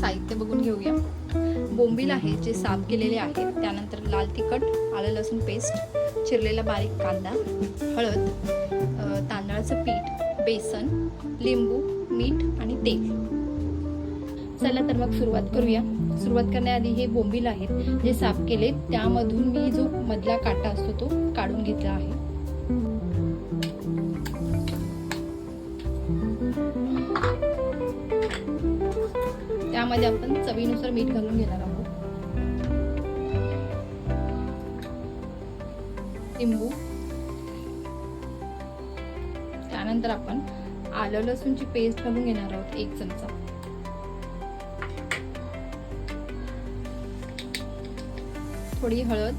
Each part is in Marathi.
साहित्य बघून घेऊया. बोंबील आहे जे साफ केलेले आहेत त्यानंतर लाल तिखट आलं लसूण पेस्ट चिरलेला बारीक कांदा हळद तांदळाचं पीठ बेसन लिंबू मीठ आणि तेल. चला तर मग सुरुवात करूया. सुरुवात करण्याआधी हे बोंबील आहेत जे साफ केले त्यामधून मी जो मधला काटा असतो तो काढून घेतला आहे. यामध्ये आपण चवीनुसार मीठ घालून घेणार आहोत. लिंबू. त्यानंतर आपण आलं लसूणची पेस्ट घालून घेणार आहोत एक चमचा. थोडी हळद.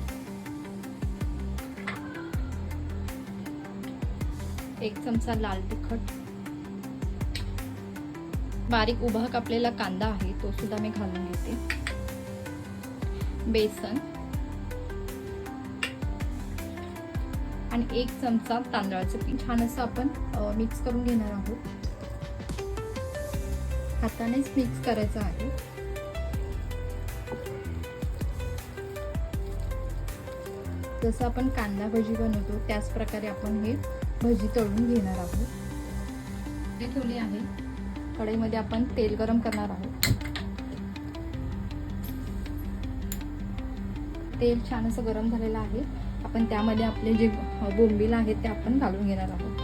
एक चमचा लाल तिखट. बारीक उभा कापलेला कांदा आहे तो सुद्धा मी घालून घेते. बेसन. आणि एक चमचा तांदळाचं पीठ. छान असं आपण मिक्स करून घेणार आहोत. हातानेच मिक्स करायचं आहे. जसं आपण कांदा भजी बनवतो त्याच प्रकारे आपण हे भजी तळून घेणार आहोत. ते ठेवले आहे. कढईमध्ये आपण तेल गरम करणार आहोत. तेल छान असं गरम झालेलं आहे. आपण त्यामध्ये आपले जे बोंबील आहेत ते आपण घालून घेणार आहोत.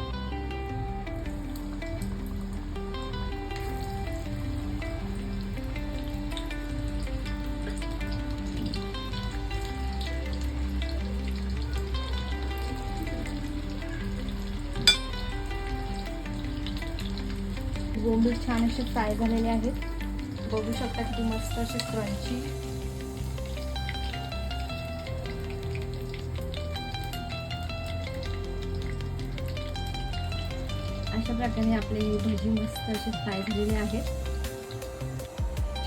बोंबील छान असे फ्राय झालेले आहेत. बघू शकता किती मस्त असे क्रंची अशा प्रकारे आपले भजी मस्त असे फ्राय झालेले आहेत.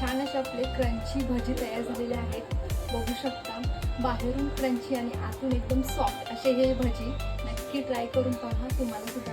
छान असे आपले क्रंची भजी तयार झालेले आहेत. बघू शकता बाहेरून क्रंची आणि आतून एकदम सॉफ्ट असे हे भजी. नक्की ट्राय करून पहा तुम्हाला सुद्धा